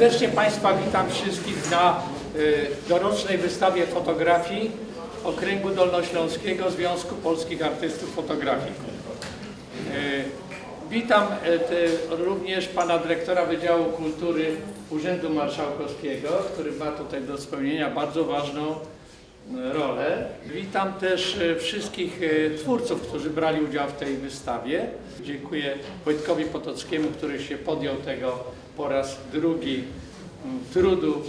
Serdecznie Państwa witam wszystkich na y, dorocznej wystawie fotografii Okręgu Dolnośląskiego Związku Polskich Artystów Fotografii. Y, Witam y, również Pana Dyrektora Wydziału Kultury Urzędu Marszałkowskiego, który ma tutaj do spełnienia bardzo ważną rolę. Witam też y, wszystkich y, twórców, którzy brali udział w tej wystawie. Dziękuję Wojtkowi Potockiemu, który się podjął tego po raz drugi trudu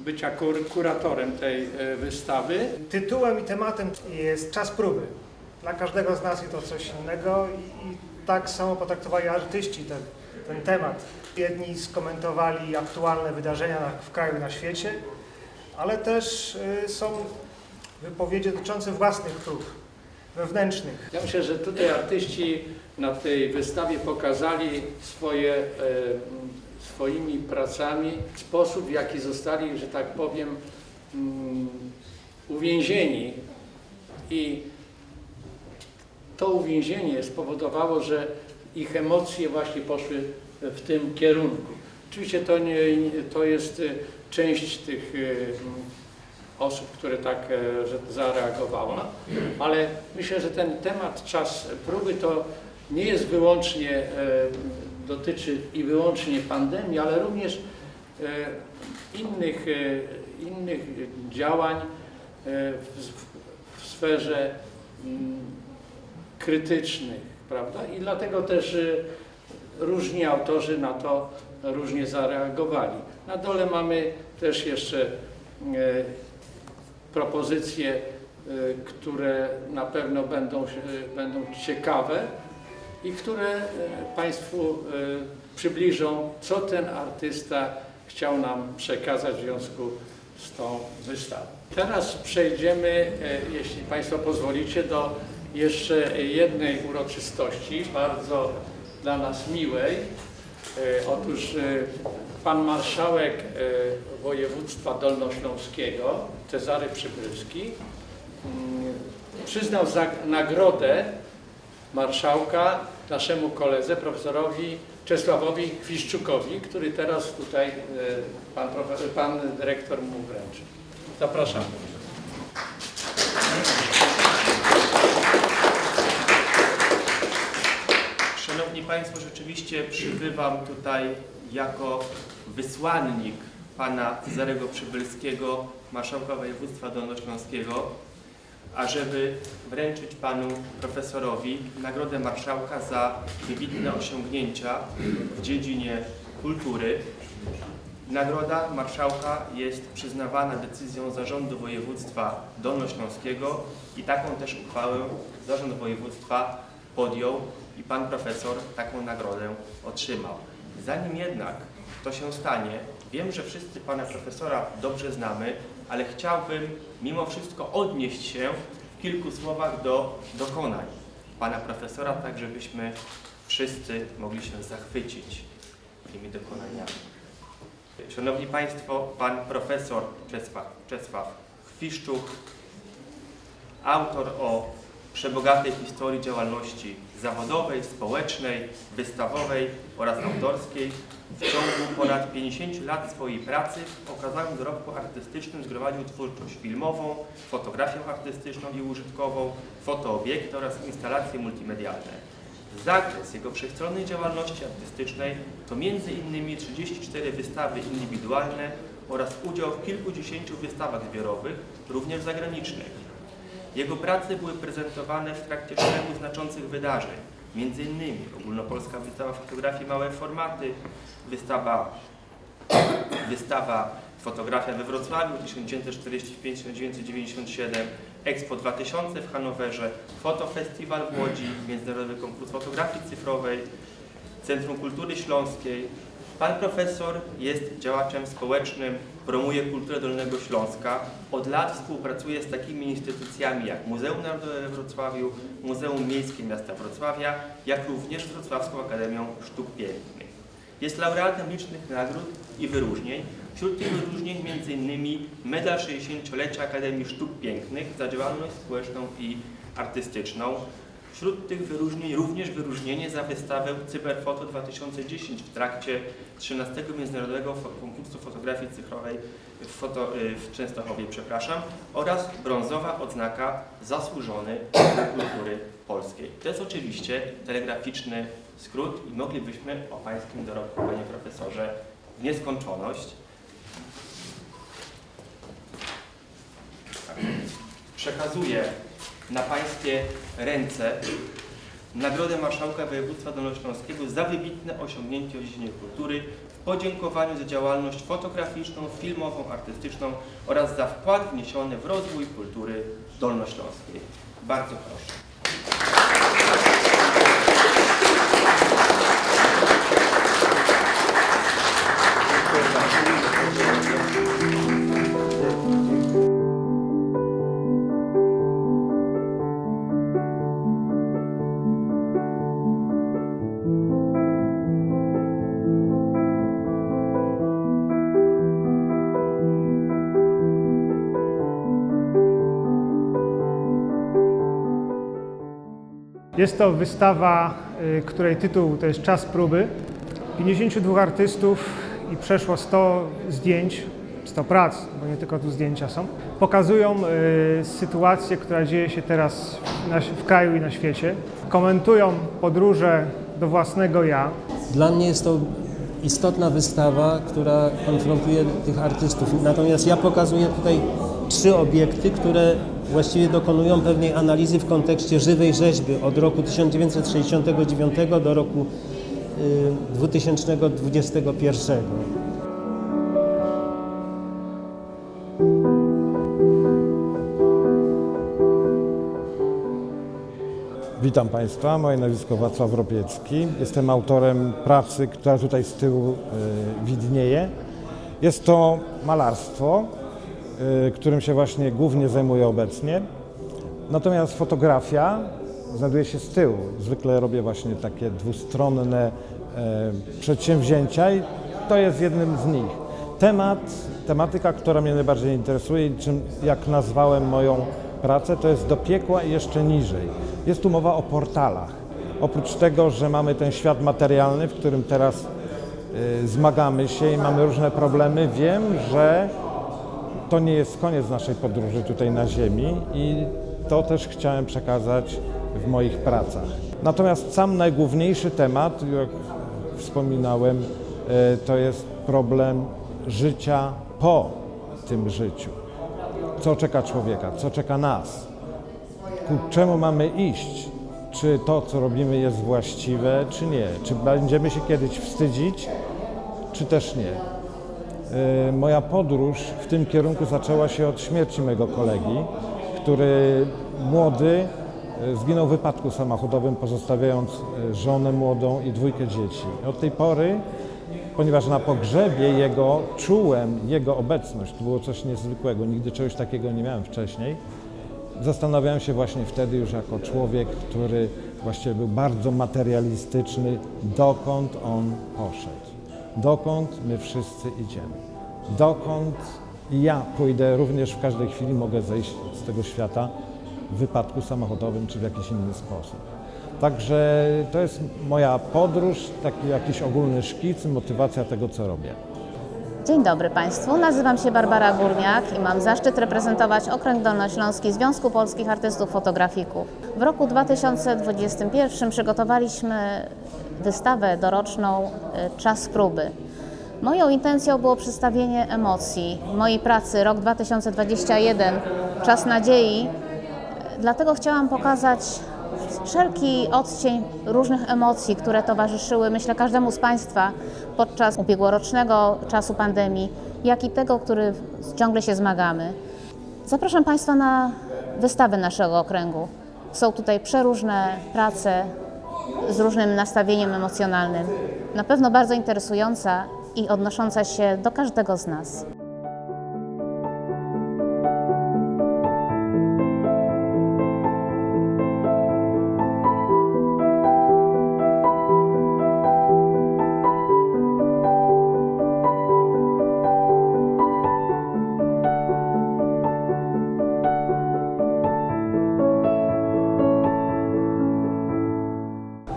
y, bycia kur- kuratorem tej wystawy. Tytułem i tematem jest czas próby. Dla każdego z nas jest to coś innego i, tak samo potraktowali artyści ten, ten temat. Jedni skomentowali aktualne wydarzenia w kraju i na świecie, ale też y, są wypowiedzi dotyczące własnych prób, wewnętrznych. Ja myślę, że tutaj artyści na tej wystawie pokazali swoje, e, swoimi pracami sposób, w jaki zostali, że tak powiem, mm, uwięzieni i to uwięzienie spowodowało, że ich emocje właśnie poszły w tym kierunku. Oczywiście to, nie, to jest część tych e, m, osób, które tak e, zareagowała, ale myślę, że ten temat czas próby to nie jest wyłącznie, e, dotyczy i wyłącznie pandemii, ale również e, innych, innych działań w, sferze mm, krytycznych, prawda? I dlatego też różni autorzy na to różnie zareagowali. Na dole mamy też jeszcze e, propozycje, y, które na pewno będą, będą ciekawe i które y, Państwu przybliżą, co ten artysta chciał nam przekazać w związku z tą wystawą. Teraz przejdziemy, jeśli Państwo pozwolicie, do jeszcze jednej uroczystości, bardzo dla nas miłej. E, Otóż e, pan marszałek e, województwa dolnośląskiego, Cezary Przybylski, mm, przyznał nagrodę marszałka naszemu koledze, profesorowi Czesławowi Fiszczukowi, który teraz tutaj pan, pan dyrektor mu wręczy. Zapraszam. Państwo, rzeczywiście przybywam tutaj jako wysłannik pana Cezarego Przybylskiego, marszałka województwa dolnośląskiego, ażeby wręczyć panu profesorowi nagrodę marszałka za wybitne osiągnięcia w dziedzinie kultury. Nagroda marszałka jest przyznawana decyzją Zarządu Województwa Dolnośląskiego i taką też uchwałę Zarząd Województwa podjął i pan profesor taką nagrodę otrzymał. Zanim jednak to się stanie, wiem, że wszyscy pana profesora dobrze znamy, ale chciałbym mimo wszystko odnieść się w kilku słowach do dokonań pana profesora, tak żebyśmy wszyscy mogli się zachwycić tymi dokonaniami. Szanowni Państwo, pan profesor Czesław, Czesław Chwiszczuk, autor o przebogatej historii działalności zawodowej, społecznej, wystawowej oraz autorskiej. W ciągu ponad 50 lat swojej pracy w okazałym dorobku artystycznym zgromadził twórczość filmową, fotografię artystyczną i użytkową, fotoobiekty oraz instalacje multimedialne. Zakres jego wszechstronnej działalności artystycznej to m.in. 34 wystawy indywidualne oraz udział w kilkudziesięciu wystawach zbiorowych, również zagranicznych. Jego prace były prezentowane w trakcie szeregu znaczących wydarzeń, m.in. Ogólnopolska Wystawa Fotografii Małe Formaty, wystawa, wystawa Fotografia we Wrocławiu 1945-1997, Expo 2000 w Hanowerze, Fotofestiwal w Łodzi, Międzynarodowy Konkurs Fotografii Cyfrowej, Centrum Kultury Śląskiej. Pan profesor jest działaczem społecznym, promuje kulturę Dolnego Śląska. Od lat współpracuje z takimi instytucjami jak Muzeum Narodowe we Wrocławiu, Muzeum Miejskie Miasta Wrocławia, jak również Wrocławską Akademią Sztuk Pięknych. Jest laureatem licznych nagród i wyróżnień. Wśród tych wyróżnień m.in. medal 60-lecia Akademii Sztuk Pięknych za działalność społeczną i artystyczną, Wśród tych wyróżnień również wyróżnienie za wystawę Cyberfoto 2010 w trakcie 13 Międzynarodowego Konkursu Fotografii Cyfrowej w, foto, y, w Częstochowie, przepraszam, oraz brązowa odznaka Zasłużony dla Kultury Polskiej. To jest oczywiście telegraficzny skrót i moglibyśmy o Pańskim dorobku, Panie Profesorze, w nieskończoność. Przekazuję na Pańskie ręce Nagrodę Marszałka Województwa Dolnośląskiego za wybitne osiągnięcie w dziedzinie kultury w podziękowaniu za działalność fotograficzną, filmową, artystyczną oraz za wkład wniesiony w rozwój kultury dolnośląskiej. Bardzo proszę. Jest to wystawa, y, której tytuł to jest Czas próby. 52 artystów i przeszło 100 zdjęć, 100 prac, bo nie tylko tu zdjęcia są, pokazują y, sytuację, która dzieje się teraz w kraju i na świecie. Komentują podróże do własnego ja, Dla mnie jest to istotna wystawa, która konfrontuje tych artystów. Natomiast ja pokazuję tutaj trzy obiekty, które właściwie dokonują pewnej analizy w kontekście żywej rzeźby od roku 1969 do roku y, 2021. Witam Państwa, moje nazwisko Wacław Ropiecki. Jestem autorem pracy, która tutaj z tyłu y, widnieje. Jest to malarstwo, y, którym się właśnie głównie zajmuję obecnie. Natomiast fotografia znajduje się z tyłu. Zwykle robię właśnie takie dwustronne e, przedsięwzięcia i to jest jednym z nich. Temat, tematyka, która mnie najbardziej interesuje i czym, jak nazwałem moją pracę, to jest do piekła i jeszcze niżej. Jest tu mowa o portalach. Oprócz tego, że mamy ten świat materialny, w którym teraz y, zmagamy się i mamy różne problemy, wiem, że to nie jest koniec naszej podróży tutaj na Ziemi i to też chciałem przekazać w moich pracach. Natomiast sam najgłówniejszy temat, jak wspominałem, e, to jest problem życia po tym życiu. Co czeka człowieka, co czeka nas, ku czemu mamy iść, czy to, co robimy, jest właściwe, czy nie, czy będziemy się kiedyś wstydzić, czy też nie. E, Moja podróż w tym kierunku zaczęła się od śmierci mojego kolegi, który młody e, zginął w wypadku samochodowym, pozostawiając e, żonę młodą i dwójkę dzieci. Od tej pory, ponieważ na pogrzebie jego czułem jego obecność, to było coś niezwykłego, nigdy czegoś takiego nie miałem wcześniej, Zastanawiałem się właśnie wtedy już jako człowiek, który właściwie był bardzo materialistyczny, dokąd on poszedł. Dokąd my wszyscy idziemy. Dokąd ja pójdę również w każdej chwili mogę zejść z tego świata w wypadku samochodowym czy w jakiś inny sposób. Także to jest moja podróż, taki jakiś ogólny szkic, motywacja tego, co robię. Dzień dobry Państwu, nazywam się Barbara Górniak i mam zaszczyt reprezentować Okręg Dolnośląski Związku Polskich Artystów Fotografików. W roku 2021 przygotowaliśmy wystawę doroczną y, Czas próby. Moją intencją było przedstawienie emocji mojej pracy rok 2021 Czas nadziei. Dlatego chciałam pokazać wszelki odcień różnych emocji, które towarzyszyły, myślę, każdemu z Państwa podczas ubiegłorocznego czasu pandemii, jak i tego, który ciągle się zmagamy. Zapraszam Państwa na wystawę naszego okręgu. Są tutaj przeróżne prace z różnym nastawieniem emocjonalnym. Na pewno bardzo interesująca i odnosząca się do każdego z nas.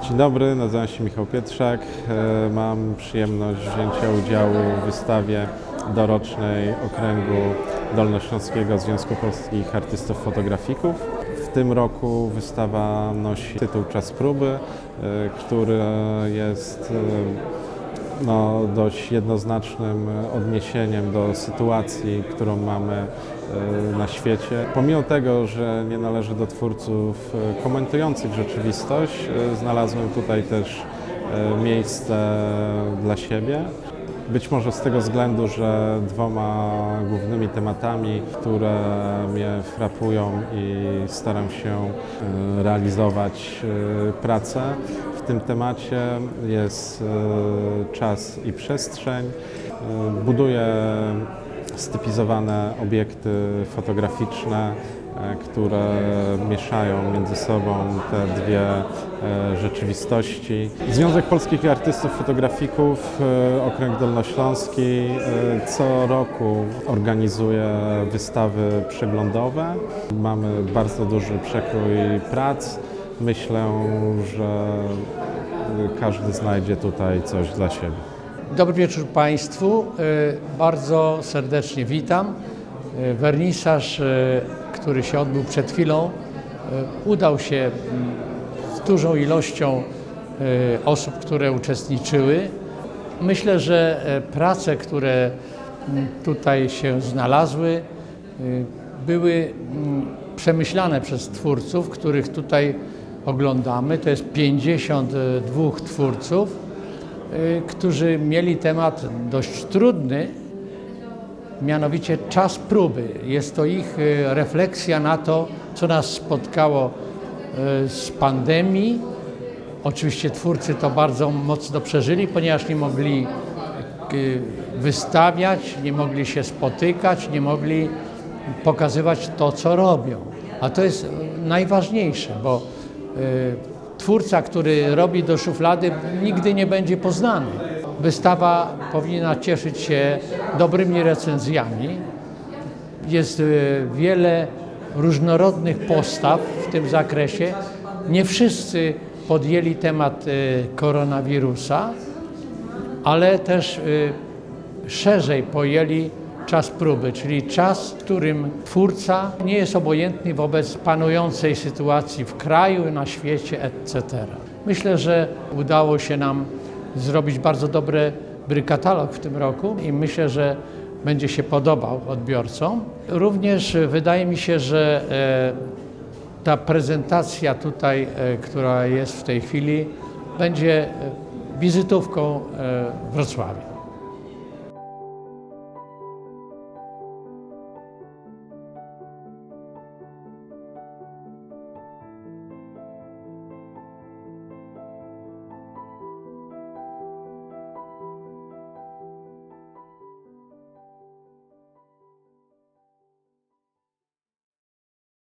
Dzień dobry, nazywam się Michał Pietrzak. E, Mam przyjemność wzięcia udziału w wystawie dorocznej Okręgu Dolnośląskiego Związku Polskich Artystów Fotografików. W tym roku wystawa nosi tytuł Czas Próby, e, który jest e, no, dość jednoznacznym odniesieniem do sytuacji, którą mamy e, na świecie. Pomimo tego, że nie należy do twórców e, komentujących rzeczywistość, e, znalazłem tutaj też e, miejsce dla siebie. Być może z tego względu, że dwoma głównymi tematami, które mnie frapują i staram się e, realizować e, pracę tym temacie jest e, czas i przestrzeń. E, Buduję stypizowane obiekty fotograficzne, e, które mieszają między sobą te dwie rzeczywistości. Związek Polskich Artystów Fotografików, Okręg Dolnośląski, co roku organizuje wystawy przeglądowe. Mamy bardzo duży przekrój prac. Myślę, że każdy znajdzie tutaj coś dla siebie. Dobry wieczór Państwu. E, Bardzo serdecznie witam. E, Wernisaż, e, który się odbył przed chwilą, udał się z dużą ilością osób, które uczestniczyły. Myślę, że prace, które tutaj się znalazły, były przemyślane przez twórców, których tutaj oglądamy. To jest 52 twórców y, którzy mieli temat dość trudny, mianowicie czas próby. Jest to ich y, refleksja na to, co nas spotkało y, z pandemii. Oczywiście twórcy to bardzo mocno przeżyli, ponieważ nie mogli wystawiać, nie mogli się spotykać, nie mogli pokazywać to, co robią. A to jest najważniejsze, bo twórca, który robi do szuflady, nigdy nie będzie poznany. Wystawa powinna cieszyć się dobrymi recenzjami. Jest y, wiele różnorodnych postaw w tym zakresie. Nie wszyscy podjęli temat y, koronawirusa, ale też y, szerzej pojęli czas próby, czyli czas, w którym twórca nie jest obojętny wobec panującej sytuacji w kraju, na świecie, etc. Myślę, że udało się nam zrobić bardzo dobry katalog w tym roku i myślę, że będzie się podobał odbiorcom. Również y, wydaje mi się, że e, ta prezentacja tutaj, e, która jest w tej chwili, będzie e, wizytówką e, Wrocławia.